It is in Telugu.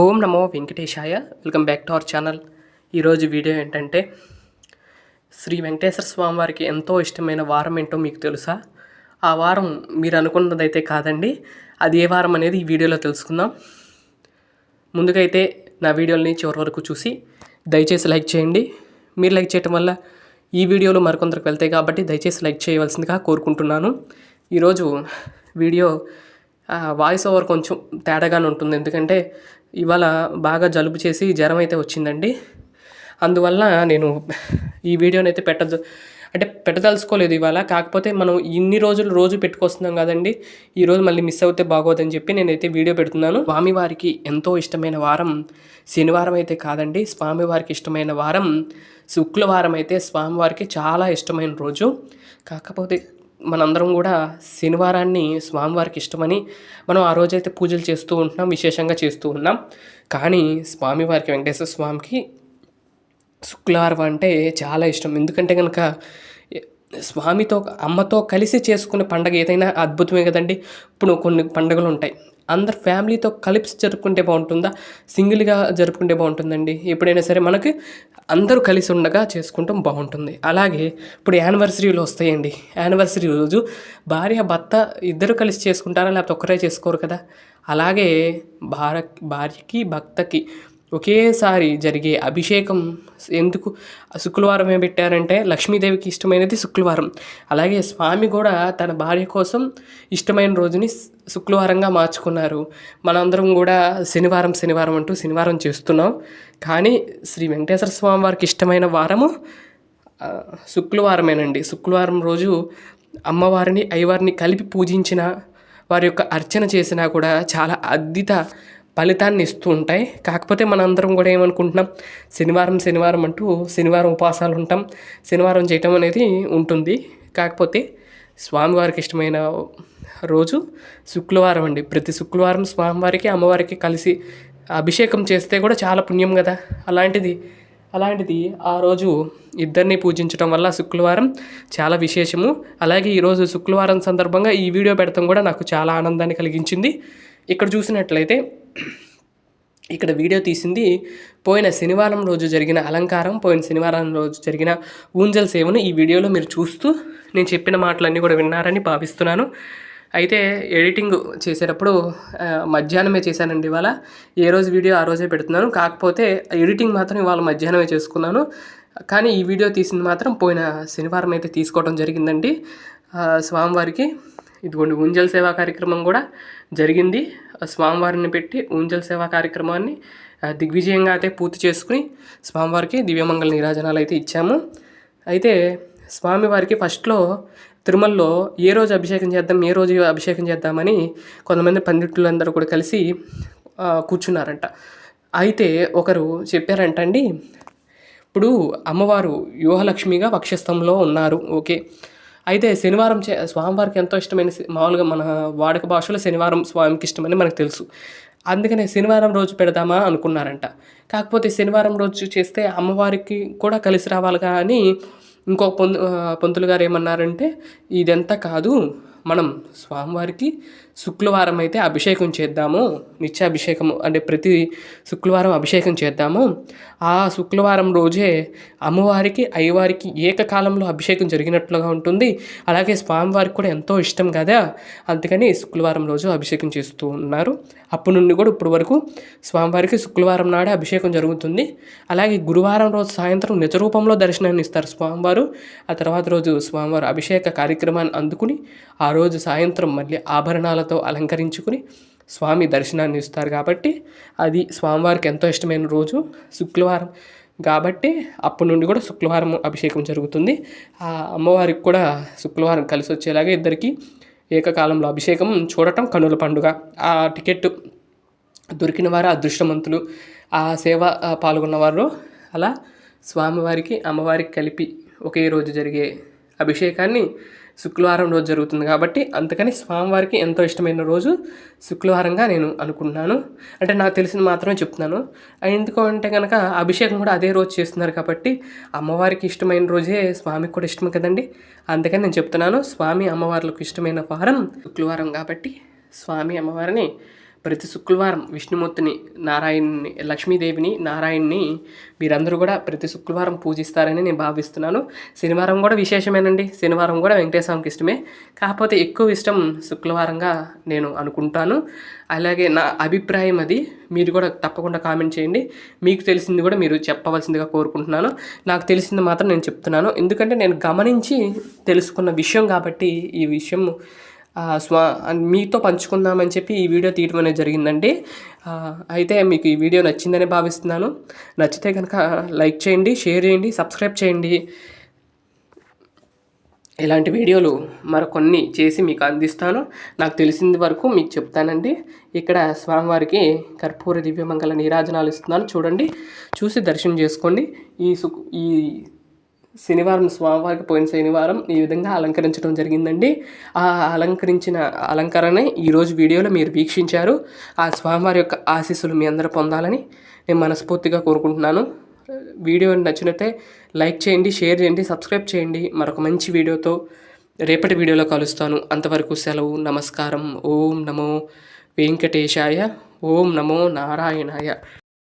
ఓం నమో వెంకటేశాయ. Welcome back to our channel. ఈరోజు వీడియో ఏంటంటే శ్రీ వెంకటేశ్వర స్వామి వారికి ఎంతో ఇష్టమైన వారం ఏంటో మీకు తెలుసా? ఆ వారం మీరు అనుకున్నదైతే కాదండి అది ఏ వారం అనేది ఈ వీడియోలో తెలుసుకుందాం. ముందుగా అయితే నా వీడియోని చివరి వరకు చూసి దయచేసి లైక్ చేయండి. మీరు లైక్ చేయటం వల్ల ఈ వీడియోలు మరికొందరికి వెళ్తాయి కాబట్టి దయచేసి లైక్ చేయవలసిందిగా కోరుకుంటున్నాను. ఈరోజు వీడియో వాయిస్ ఓవర్ కొంచెం తేడాగానే ఉంటుంది. ఎందుకంటే ఇవాళ బాగా జలుబు చేసి జ్వరం అయితే వచ్చిందండి. అందువల్ల నేను ఈ వీడియోని అయితే పెట్టదు అంటే పెట్టదలుచుకోలేదు ఇవాళ. కాకపోతే మనం ఇన్ని రోజులు రోజు పెట్టుకొస్తున్నాం కదండి. ఈరోజు మళ్ళీ మిస్ అవుతే బాగోదని చెప్పి నేనైతే వీడియో పెడుతున్నాను. స్వామివారికి ఎంతో ఇష్టమైన వారం శనివారం అయితే కాదండి. స్వామివారికి ఇష్టమైన వారం శుక్రవారం అయితే స్వామివారికి చాలా ఇష్టమైన రోజు. కాకపోతే మనందరం కూడా శనివారాన్ని స్వామివారికి ఇష్టమని మనం ఆ రోజైతే పూజలు చేస్తూ ఉంటున్నాం విశేషంగా చేస్తూ ఉన్నాం. కానీ స్వామివారికి వెంకటేశ్వర స్వామికి శుక్రవారం అంటే చాలా ఇష్టం. ఎందుకంటే కనుక స్వామితో అమ్మతో కలిసి చేసుకునే పండగ ఏదైనా అద్భుతమే కదండి. ఇప్పుడు కొన్ని పండుగలు ఉంటాయి అందరు ఫ్యామిలీతో కలిసి జరుపుకుంటే బాగుంటుందా? సింగిల్గా జరుపుకుంటే బాగుంటుందండి. ఎప్పుడైనా సరే మనకి అందరూ కలిసి ఉండగా చేసుకుంటాం బాగుంటుంది. అలాగే ఇప్పుడు యానివర్సరీలు వస్తాయండి. యానివర్సరీ రోజు భార్య భర్త ఇద్దరు కలిసి చేసుకుంటారా? లేకపోతే ఒక్కరే చేసుకోరు కదా? అలాగే భార్య భార్యకి భర్తకి ఒకేసారి జరిగే అభిషేకం ఎందుకు శుక్రవారమే పెట్టారంటే లక్ష్మీదేవికి ఇష్టమైనది శుక్రవారం. అలాగే స్వామి కూడా తన భార్య కోసం ఇష్టమైన రోజుని శుక్రవారంగా మార్చుకున్నారు. మనందరం కూడా శనివారం శనివారం అంటూ శనివారం చేస్తున్నాం. కానీ శ్రీ వెంకటేశ్వర స్వామి వారికి ఇష్టమైన వారము శుక్రవారమేనండి. శుక్రవారం రోజు అమ్మవారిని అయ్యవారిని కలిపి పూజించిన వారి యొక్క అర్చన చేసినా కూడా చాలా అద్దిత ఫలితాన్ని ఇస్తూ ఉంటాయి. కాకపోతే మనందరం కూడా ఏమనుకుంటున్నాం? శనివారం శనివారం అంటూ శనివారం ఉపవాసాలు ఉంటాం. శనివారం చేయటం అనేది ఉంటుంది. కాకపోతే స్వామివారికి ఇష్టమైన రోజు శుక్రవారం అండి. ప్రతి శుక్రవారం స్వామివారికి అమ్మవారికి కలిసి అభిషేకం చేస్తే కూడా చాలా పుణ్యం కదా. అలాంటిది అలాంటిది ఆ రోజు ఇద్దరిని పూజించడం వల్ల శుక్రవారం చాలా విశేషము. అలాగే ఈరోజు శుక్రవారం సందర్భంగా ఈ వీడియో పెడతాం కూడా నాకు చాలా ఆనందాన్ని కలిగించింది. ఇక్కడ చూసినట్లయితే ఇక్కడ వీడియో తీసింది పోయిన శనివారం రోజు జరిగిన అలంకారం పోయిన శనివారం రోజు జరిగిన ఊంజల్ సేవను ఈ వీడియోలో మీరు చూస్తూ నేను చెప్పిన మాటలన్నీ కూడా విన్నారని భావిస్తున్నాను. అయితే ఎడిటింగ్ చేసేటప్పుడు మధ్యాహ్నమే చేశానండి ఇవాళ. ఏ రోజు వీడియో ఆ రోజే పెడుతున్నాను. కాకపోతే ఎడిటింగ్ మాత్రం ఇవాళ మధ్యాహ్నమే చేసుకున్నాను. కానీ ఈ వీడియో తీసింది మాత్రం పోయిన శనివారం అయితే తీసుకోవడం జరిగిందండి. స్వామివారికి ఇదిగోండి ఊంజల్ సేవా కార్యక్రమం కూడా జరిగింది. స్వామివారిని పెట్టి ఊంజల్ సేవా కార్యక్రమాన్ని దిగ్విజయంగా అయితే పూర్తి చేసుకుని స్వామివారికి దివ్యమంగళ నీరాజనాలు అయితే ఇచ్చాము. అయితే స్వామివారికి ఫస్ట్లో తిరుమలలో ఏ రోజు అభిషేకం చేద్దాం ఏ రోజు అభిషేకం చేద్దామని కొంతమంది పండితులందరూ కూడా కలిసి కూర్చున్నారంట. అయితే ఒకరు చెప్పారంట అండి ఇప్పుడు అమ్మవారు వ్యూహలక్ష్మిగా వక్షస్థంలో ఉన్నారు ఓకే. అయితే శనివారం చే స్వామివారికి ఎంతో ఇష్టమైన మామూలుగా మన వాడుక భాషలో శనివారం స్వామికి ఇష్టమని మనకు తెలుసు. అందుకనే శనివారం రోజు పెడదామా అనుకున్నారంట. కాకపోతే శనివారం రోజు చేస్తే అమ్మవారికి కూడా కలిసి రావాలిగా అని ఇంకో పొందు పంతులు గారు ఏమన్నారంటే ఇదంతా కాదు మనం స్వామివారికి శుక్రవారం అయితే అభిషేకం చేద్దాము. నిత్య అంటే ప్రతి శుక్రవారం అభిషేకం చేద్దాము. ఆ శుక్రవారం రోజే అమ్మవారికి అయ్యవారికి ఏకకాలంలో అభిషేకం జరిగినట్లుగా ఉంటుంది. అలాగే స్వామివారికి కూడా ఎంతో ఇష్టం కదా. అందుకని శుక్రవారం రోజు అభిషేకం చేస్తూ ఉన్నారు. అప్పటి నుండి కూడా ఇప్పటి వరకు స్వామివారికి శుక్రవారం నాడే అభిషేకం జరుగుతుంది. అలాగే గురువారం రోజు సాయంత్రం నిజ రూపంలో దర్శనాన్ని ఇస్తారు స్వామివారు. ఆ తర్వాత రోజు స్వామివారు అభిషేక కార్యక్రమాన్ని అందుకుని ఆ రోజు సాయంత్రం మళ్ళీ ఆభరణాలతో అలంకరించుకుని స్వామి దర్శనాన్ని ఇస్తారు కాబట్టి అది స్వామివారికి ఎంతో ఇష్టమైన రోజు శుక్రవారం కాబట్టి అప్పటి నుండి కూడా శుక్రవారం అభిషేకం జరుగుతుంది. ఆ అమ్మవారికి కూడా శుక్రవారం కలిసి వచ్చేలాగా ఇద్దరికి ఏకకాలంలో అభిషేకం చూడటం కనుల పండుగ. ఆ టికెట్ దొరికిన వారు అదృష్టవంతులు ఆ సేవ పాల్గొన్నవారు అలా స్వామివారికి అమ్మవారికి కలిపి ఒకే రోజు జరిగే అభిషేకాన్ని శుక్రవారం రోజు జరుగుతుంది కాబట్టి అందుకని స్వామివారికి ఎంతో ఇష్టమైన రోజు శుక్రవారంగా నేను అనుకుంటున్నాను. అంటే నాకు తెలిసింది మాత్రమే చెప్తున్నాను. ఎందుకు అంటే కనుక అభిషేకం కూడా అదే రోజు చేస్తున్నారు కాబట్టి అమ్మవారికి ఇష్టమైన రోజే స్వామికి కూడా ఇష్టం కదండి. అందుకని నేను చెప్తున్నాను. స్వామి అమ్మవార్లకు ఇష్టమైన వారం శుక్రవారం కాబట్టి స్వామి అమ్మవారిని ప్రతి శుక్రవారం విష్ణుమూర్తిని నారాయణ్ని లక్ష్మీదేవిని నారాయణ్ని మీరందరూ కూడా ప్రతి శుక్రవారం పూజిస్తారని నేను భావిస్తున్నాను. శనివారం కూడా విశేషమేనండి. శనివారం కూడా వెంకటేశ్వరంకి ఇష్టమే. కాకపోతే ఎక్కువ ఇష్టం శుక్రవారంగా నేను అనుకుంటాను. అలాగే నా అభిప్రాయం అది. మీరు కూడా తప్పకుండా కామెంట్ చేయండి. మీకు తెలిసింది కూడా మీరు చెప్పవలసిందిగా కోరుకుంటున్నాను. నాకు తెలిసింది మాత్రం నేను చెప్తున్నాను. ఎందుకంటే నేను గమనించి తెలుసుకున్న విషయం కాబట్టి ఈ విషయం స్వా మీతో పంచుకుందామని చెప్పి ఈ వీడియో తీయడం అనేది జరిగిందండి. అయితే మీకు ఈ వీడియో నచ్చిందని భావిస్తున్నాను. నచ్చితే కనుక లైక్ చేయండి షేర్ చేయండి సబ్స్క్రైబ్ చేయండి. ఇలాంటి వీడియోలు మరికొన్ని చేసి మీకు అందిస్తాను. నాకు తెలిసింది వరకు మీకు చెప్తానండి. ఇక్కడ స్వామివారికి కర్పూర దివ్యమంగళ నీరాజనాలు ఇస్తున్నాను. చూడండి చూసి దర్శనం చేసుకోండి. ఈ సు ఈ శనివారం స్వామివారికి పోయిన శనివారం ఈ విధంగా అలంకరించడం జరిగిందండి. ఆ అలంకరించిన అలంకరణ ఈరోజు వీడియోలో మీరు వీక్షించారు. ఆ స్వామివారి యొక్క ఆశీస్సులు మీ అందరూ పొందాలని నేను మనస్ఫూర్తిగా కోరుకుంటున్నాను. వీడియో నచ్చినట్టే లైక్ చేయండి షేర్ చేయండి సబ్స్క్రైబ్ చేయండి. మరొక మంచి వీడియోతో రేపటి వీడియోలో కలుస్తాను. అంతవరకు సెలవు నమస్కారం. ఓం నమో వెంకటేశాయ. ఓం నమో నారాయణాయ.